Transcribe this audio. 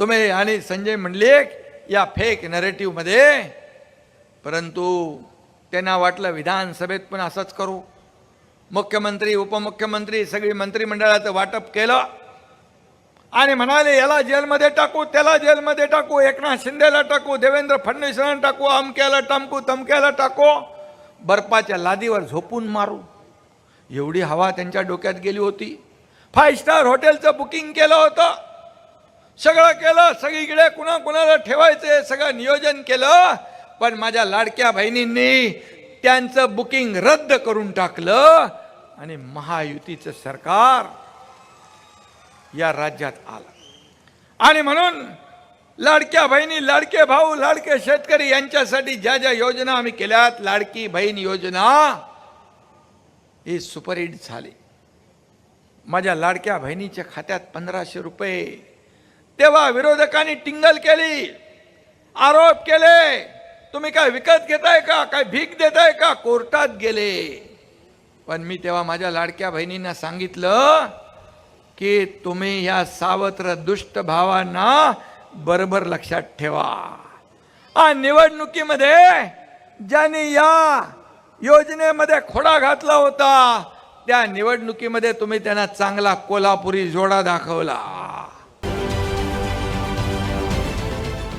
तुम्ही आणि संजय मंडलिक या फेक नरेटिव्हमध्ये परंतु त्यांना वाटलं विधानसभेत पण असंच करू. मुख्यमंत्री उपमुख्यमंत्री सगळी मंत्रिमंडळाचं वाटप केलं. आणि म्हणाले याला जेलमध्ये टाकू त्याला जेलमध्ये टाकू एकनाथ शिंदेला टाकू देवेंद्र फडणवीसांना टाकू अमक्याला टमकू तमक्याला टाकू बर्फाच्या लादीवर झोपून मारू. एवढी हवा त्यांच्या डोक्यात गेली होती. फाय स्टार हॉटेलचं बुकिंग केलं होतं. सगळं केलं सगळीकडे कुणा कुणाला ठेवायचे सगळं नियोजन केलं. पण माझ्या लाडक्या बहिणींनी त्यांचं बुकिंग रद्द करून टाकलं आणि महायुतीचं सरकार या राज्यात आलं. आणि म्हणून लाडक्या बहिणी लाडके भाऊ लाडके शेतकरी यांच्यासाठी ज्या ज्या योजना आम्ही केल्यात लाडकी बहीण योजना ही सुपरहिट झाली. माझ्या लाडक्या बहिणीच्या खात्यात पंधराशे रुपये तेव्हा विरोधकांनी टिंगल केली आरोप केले तुम्ही काय विकत घेताय का काय भीक देताय का कोर्टात गेले. पण मी तेव्हा माझ्या लाडक्या बहिणींना सांगितलं की तुम्ही या सावत्र दुष्ट भावांना बरोबर लक्षात ठेवा. आ निवडणुकीमध्ये ज्यांनी या योजनेमध्ये खोडा घातला होता त्या निवडणुकीमध्ये तुम्ही त्यांना चांगला कोल्हापुरी जोडा दाखवला.